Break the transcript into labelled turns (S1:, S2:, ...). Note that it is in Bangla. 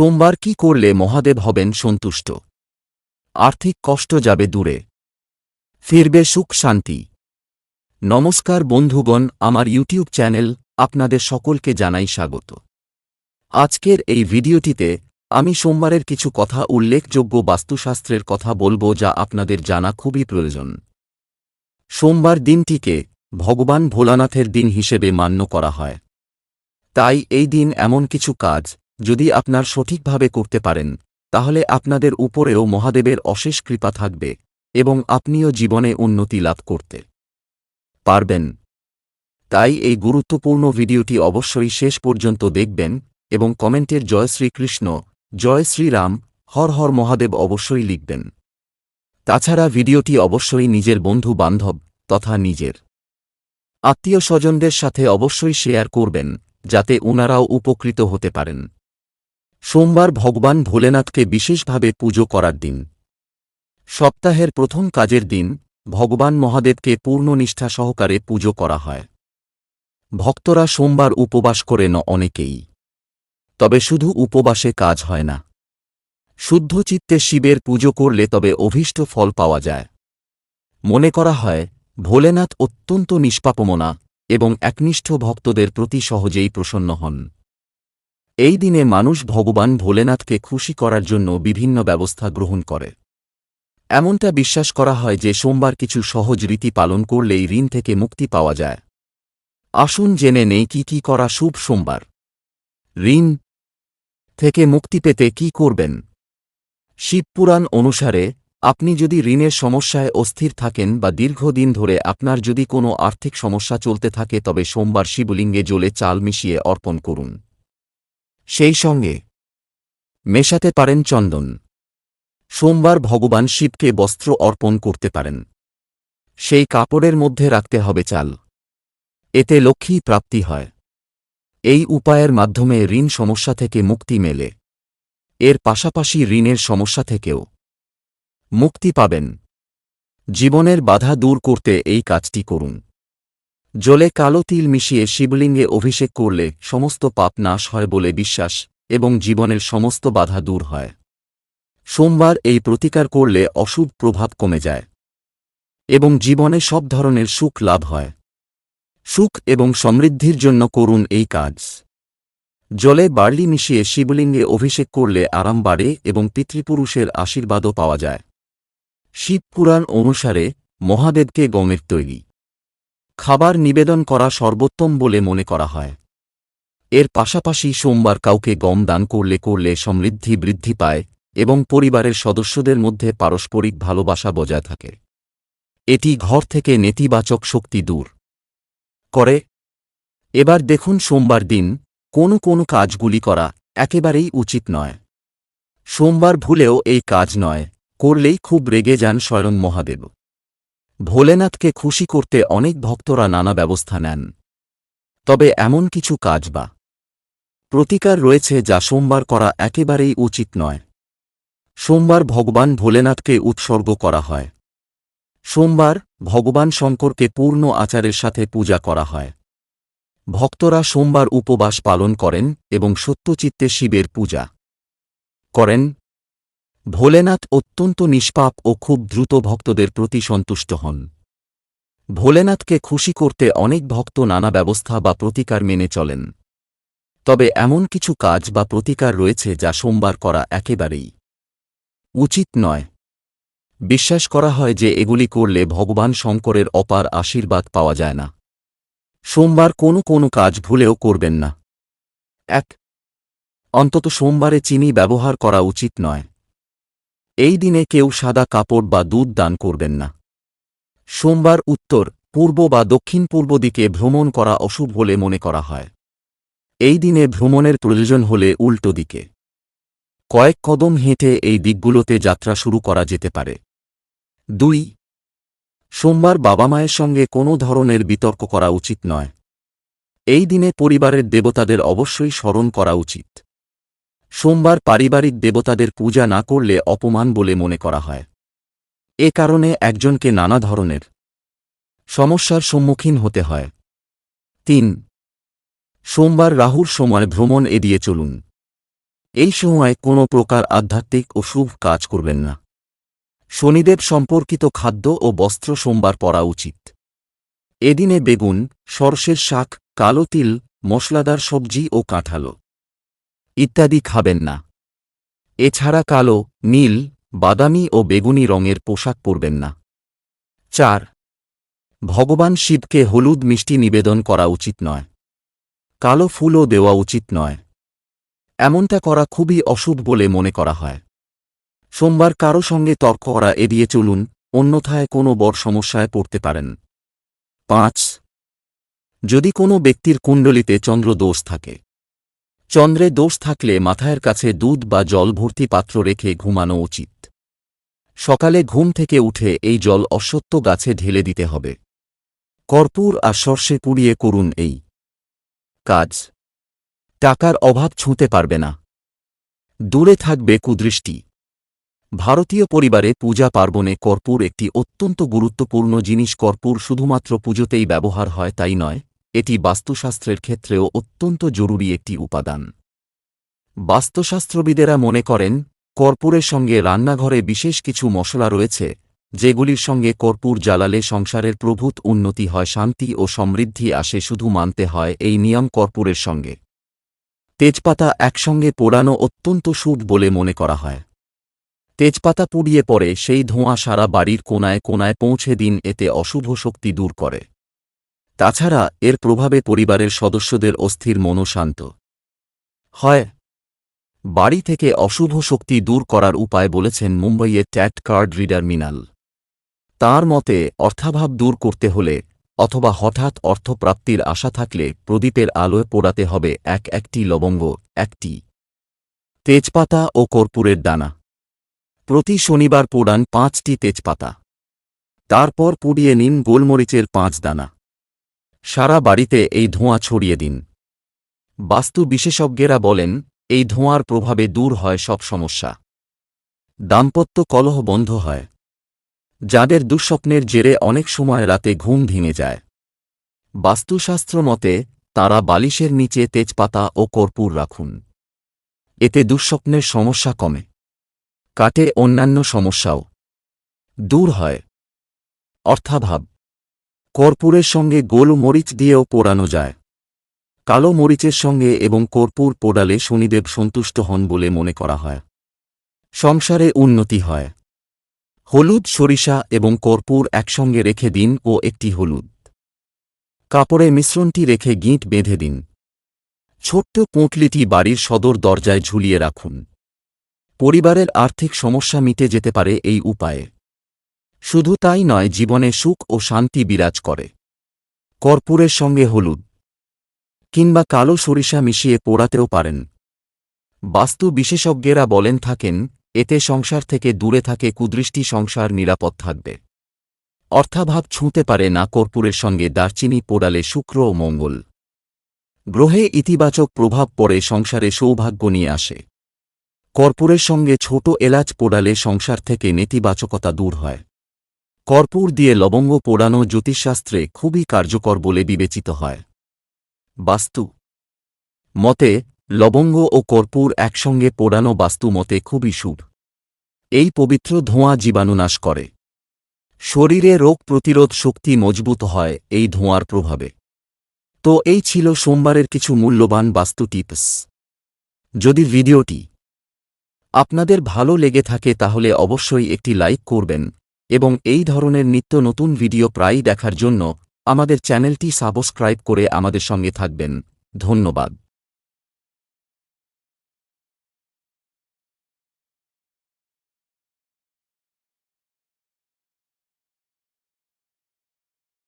S1: সোমবার কি করলে মহাদেব হবেন সন্তুষ্ট? আর্থিক কষ্ট যাবে দূরে। ফিরবে সুখ শান্তি। নমস্কার বন্ধুগণ, আমার ইউটিউব চ্যানেল আপনাদের সকলকে জানাই স্বাগত। আজকের এই ভিডিওটিতে আমি সোমবারের কিছু কথা উল্লেখযোগ্য বাস্তুশাস্ত্রের কথা বলব যা আপনাদের জানা খুবই প্রয়োজন। সোমবার দিনটিকে ভগবান ভোলানাথের দিন হিসেবে মান্য করা হয়। তাই এই দিন এমন কিছু কাজ যদি আপনার সঠিকভাবে করতে পারেন, তাহলে আপনাদের উপরেও মহাদেবের অশেষ কৃপা থাকবে এবং আপনিও জীবনে উন্নতি লাভ করতে পারবেন। তাই এই গুরুত্বপূর্ণ ভিডিওটি অবশ্যই শেষ পর্যন্ত দেখবেন এবং কমেন্টের জয় শ্রীকৃষ্ণ, জয় শ্রীরাম, হর হর মহাদেব অবশ্যই লিখবেন। তাছাড়া ভিডিওটি অবশ্যই নিজের বন্ধু বান্ধব তথা নিজের আত্মীয় স্বজনদের সাথে অবশ্যই শেয়ার করবেন, যাতে ওনারাও উপকৃত হতে পারেন। সোমবার ভগবান ভোলেনাথকে বিশেষভাবে পুজো করার দিন। সপ্তাহের প্রথম কাজের দিন, ভগবান মহাদেবকে পূর্ণ নিষ্ঠা সহকারে পুজো করা হয়। ভক্তরা সোমবার উপবাস করে ন অনেকেই। তবে শুধু উপবাসে কাজ হয় না। শুদ্ধ চিত্তে শিবের পুজো করলে তবে অভীষ্ট ফল পাওয়া যায়। মনে করা হয়, ভোলেনাথ অত্যন্ত নিষ্পাপমনা এবং একনিষ্ঠ ভক্তদের প্রতি সহজেই প্রসন্ন হন। এই দিনে মানুষ ভগবান ভোলেনাথকে খুশি করার জন্য বিভিন্ন ব্যবস্থা গ্রহণ করে। এমনটা বিশ্বাস করা হয় যে সোমবার কিছু সহজ রীতি পালন করলেই ঋণ থেকে মুক্তি পাওয়া যায়। আসুন জেনে নেই কি কি করা শুভ সোমবার। ঋণ থেকে মুক্তি পেতে কি করবেন? শিবপুরাণ অনুসারে, আপনি যদি ঋণের সমস্যায় অস্থির থাকেন বা দীর্ঘদিন ধরে আপনার যদি কোনো আর্থিক সমস্যা চলতে থাকে তবে সোমবার শিবলিঙ্গে জলে চাল মিশিয়ে অর্পণ করুন। সেই সঙ্গে মেশাতে পারেন চন্দন। সোমবার ভগবান শিবকে বস্ত্র অর্পণ করতে পারেন। সেই কাপড়ের মধ্যে রাখতে হবে চাল। এতে লক্ষ্মী প্রাপ্তি হয়। এই উপায়ের মাধ্যমে ঋণ সমস্যা থেকে মুক্তি মেলে। এর পাশাপাশি ঋণের সমস্যা থেকেও মুক্তি পাবেন। জীবনের বাধা দূর করতে এই কাজটি করুন। জলে কালো তিল মিশিয়ে শিবলিঙ্গে অভিষেক করলে সমস্ত পাপ নাশ হয় বলে বিশ্বাস, এবং জীবনের সমস্ত বাধা দূর হয়। সোমবার এই প্রতিকার করলে অশুভ প্রভাব কমে যায়, এবং জীবনে সব ধরনের সুখ লাভ হয়। সুখ এবং সমৃদ্ধির জন্য করুন এই কাজ। জলে বার্লি মিশিয়ে শিবলিঙ্গে অভিষেক করলে আরাম বাড়ে এবং পিতৃপুরুষের আশীর্বাদও পাওয়া যায়। শিবপুরাণ অনুসারে মহাদেবকে গমের তৈরি। খাবার নিবেদন করা সর্বোত্তম বলে মনে করা হয়। এর পাশাপাশি সোমবার কাউকে গম দান করলে করলে সমৃদ্ধি বৃদ্ধি পায় এবং পরিবারের সদস্যদের মধ্যে পারস্পরিক ভালোবাসা বজায় থাকে। এটি ঘর থেকে নেতিবাচক শক্তি দূর করে। এবার দেখুন সোমবার দিন কোনো কোনো কাজগুলি করা একেবারেই উচিত নয়। সোমবার ভুলেও এই কাজ নয়, করলেই খুব রেগে যান স্বয়ং মহাদেব। ভোলেনাথকে খুশি করতে অনেক ভক্তরা নানা ব্যবস্থা নেন। তবে এমন কিছু কাজ বা প্রতিকার রয়েছে যা সোমবার করা একেবারেই উচিত নয়। সোমবার ভগবান ভোলেনাথকে উৎসর্গ করা হয়। সোমবার ভগবান শঙ্করকে পূর্ণ আচারের সাথে পূজা করা হয়। ভক্তরা সোমবার উপবাস পালন করেন এবং সত্যচিত্তে শিবের পূজা করেন। ভোলেনাথ অত্যন্ত নিষ্পাপ ও খুব দ্রুত ভক্তদের প্রতি সন্তুষ্ট হন। ভোলেনাথকে খুশি করতে অনেক ভক্ত নানা ব্যবস্থা বা প্রতিকার মেনে চলেন। তবে এমন কিছু কাজ বা প্রতিকার রয়েছে যা সোমবার করা একেবারেই উচিত নয়। বিশ্বাস করা হয় যে এগুলি করলে ভগবান শঙ্করের অপার আশীর্বাদ পাওয়া যায় না। সোমবার কোনো কোনো কাজ ভুলেও করবেন না। এক, অন্তত সোমবারে চিনি ব্যবহার করা উচিত নয়। এই দিনে কেউ সাদা কাপড় বা দুধ দান করবেন না। সোমবার উত্তর, পূর্ব বা দক্ষিণ পূর্ব দিকে ভ্রমণ করা অশুভ বলে মনে করা হয়। এই দিনে ভ্রমণের প্রয়োজন হলে উল্টো দিকে। কয়েক কদম হেঁটে এই দিকগুলোতে যাত্রা শুরু করা যেতে পারে। দুই, সোমবার বাবা মায়ের সঙ্গে কোনো ধরনের বিতর্ক করা উচিত নয়। এই দিনে পরিবারের দেবতাদের অবশ্যই স্মরণ করা উচিত। সোমবার পারিবারিক দেবতাদের পূজা না করলে অপমান বলে মনে করা হয়। এ কারণে একজনকে নানা ধরনের সমস্যার সম্মুখীন হতে হয়। তিন, সোমবার রাহুর সময় ভ্রমণ এড়িয়ে চলুন। এই সময় কোনো প্রকার আধ্যাত্মিক ও শুভ কাজ করবেন না। শনিদেব সম্পর্কিত খাদ্য ও বস্ত্র সোমবার পরা উচিত। এদিনে বেগুন, সরষের শাক, কালো তিল, মশলাদার সবজি ও কাঁঠালো। ইত্যাদি খাবেন না। এছাড়া কালো, নীল, বাদামি ও বেগুনি রঙের পোশাক পরবেন না। চার, ভগবান শিবকে হলুদ মিষ্টি নিবেদন করা উচিত নয়। কালো ফুলও দেওয়া উচিত নয়। এমনটা করা খুবই অশুভ বলে মনে করা হয়। সোমবার কারও সঙ্গে তর্ক করা এড়িয়ে চলুন, অন্যথায় কোনো বড় সমস্যায় পড়তে পারেন। পাঁচ, যদি কোনো ব্যক্তির কুণ্ডলিতে চন্দ্র দোষ থাকে চন্দ্রে দোষ থাকলে মাথায়ের কাছে দুধ বা জল ভর্তি পাত্র রেখে ঘুমানো উচিত। সকালে ঘুম থেকে উঠে এই জল অশ্বত্থ গাছে ঢেলে দিতে হবে। কর্পূর আর সর্ষে পুড়িয়ে করুন এই কাজ। টাকার অভাব ছুঁতে পারবে না। দূরে থাকবে কুদৃষ্টি। ভারতীয় পরিবারে পূজা পার্বণে কর্পূর একটি অত্যন্ত গুরুত্বপূর্ণ জিনিস। কর্পূর শুধুমাত্র পুজোতেই ব্যবহার হয়, তাই নয়। এটি বাস্তুশাস্ত্রের ক্ষেত্রেও অত্যন্ত জরুরি একটি উপাদান। বাস্তুশাস্ত্রবিদেরা মনে করেন, কর্পূরের সঙ্গে রান্নাঘরে বিশেষ কিছু মশলা রয়েছে, যেগুলির সঙ্গে কর্পূর জ্বালালে সংসারের প্রভূত উন্নতি হয়, শান্তি ও সমৃদ্ধি আসে, শুধু মানতে হয় এই নিয়ম কর্পূরের সঙ্গে। তেজপাতা একসঙ্গে পোড়ানো অত্যন্ত শুভ বলে মনে করা হয়। তেজপাতা পুড়িয়ে পড়ে, সেই ধোঁয়া সারা বাড়ির কোনায় কোনায় পৌঁছে দিন, এতে অশুভ শক্তি দূর করে। তাছাড়া এর প্রভাবে পরিবারের সদস্যদের অস্থির মনও শান্ত। হয়। বাড়ি থেকে অশুভ শক্তি দূর করার উপায় বলেছেন মুম্বইয়ের ট্যাট কার্ড রিডার মিনাল। তার মতে, অর্থাভাব দূর করতে হলে অথবা হঠাৎ অর্থপ্রাপ্তির আশা থাকলে প্রদীপের আলোয় পোড়াতে হবে এক একটি লবঙ্গ, একটি তেজপাতা ও কর্পূরের দানা। প্রতি শনিবার পোড়ান পাঁচটি তেজপাতা। তারপর পুড়িয়ে নিন গোলমরিচের পাঁচ দানা। সারা বাড়িতে এই ধোঁয়া ছড়িয়ে দিন। বাস্তু বিশেষজ্ঞেরা বলেন, এই ধোঁয়ার প্রভাবে দূর হয় সব সমস্যা। দাম্পত্য কলহ বন্ধ হয়। যাদের দুঃস্বপ্নের জেরে অনেক সময় রাতে ঘুম ভেঙে যায়। বাস্তুশাস্ত্র মতে, তারা বালিশের নিচে তেজপাতা ও কর্পূর রাখুন। এতে দুঃস্বপ্নের সমস্যা কমে। কাটে অন্যান্য সমস্যাও। দূর হয়। অর্থাভাব। কর্পূরের সঙ্গে গোল মরিচ দিয়েও পোড়ানো যায়। কালো মরিচের সঙ্গে এবং কর্পূর পোড়ালে শনিদেব সন্তুষ্ট হন বলে মনে করা হয়। সংসারে উন্নতি হয়। হলুদ, সরিষা এবং কর্পূর একসঙ্গে রেখে দিন ও একটি হলুদ। কাপড়ে মিশ্রণটি রেখে গিঁট বেঁধে দিন। ছোট্ট পুঁটলিটি বাড়ির সদর দরজায় ঝুলিয়ে রাখুন। পরিবারের আর্থিক সমস্যা মিটে যেতে পারে এই উপায়ে। শুধু তাই নয়, জীবনে সুখ ও শান্তি বিরাজ করে। কর্পূরের সঙ্গে হলুদ। কিংবা কালো সরিষা মিশিয়ে পোড়াতেও পারেন। বাস্তু বিশেষজ্ঞেরা বলেন থাকেন, এতে সংসার থেকে দূরে থাকে কুদৃষ্টি, সংসার নিরাপদ থাকবে। অর্থাভাব ছুঁতে পারে না কর্পূরের সঙ্গে, দারচিনি পোড়ালে শুক্র ও মঙ্গল। গ্রহে ইতিবাচক প্রভাব পড়ে, সংসারে সৌভাগ্য নিয়ে আসে। কর্পূরের সঙ্গে ছোট এলাচ পোড়ালে সংসার থেকে নেতিবাচকতা দূর হয়। কর্পূর দিয়ে লবঙ্গ পোড়ানো জ্যোতিষশাস্ত্রে খুবই কার্যকর বলে বিবেচিত হয়। বাস্তু মতে, লবঙ্গ ও কর্পূর একসঙ্গে পোড়ানো বাস্তু মতে খুবই শুভ। এই পবিত্র ধোঁয়া জীবাণুনাশ করে। শরীরে রোগ প্রতিরোধ শক্তি মজবুত হয় এই ধোঁয়ার প্রভাবে। তো এই ছিল সোমবারের কিছু মূল্যবান বাস্তু টিপস। যদি ভিডিওটি আপনাদের ভালো লেগে থাকে তাহলে অবশ্যই একটি লাইক করবেন এবং এই ধরনের নিত্য নতুন ভিডিও প্রায়ই দেখার জন্য আমাদের চ্যানেলটি সাবস্ক্রাইব করে আমাদের সঙ্গে থাকবেন। ধন্যবাদ।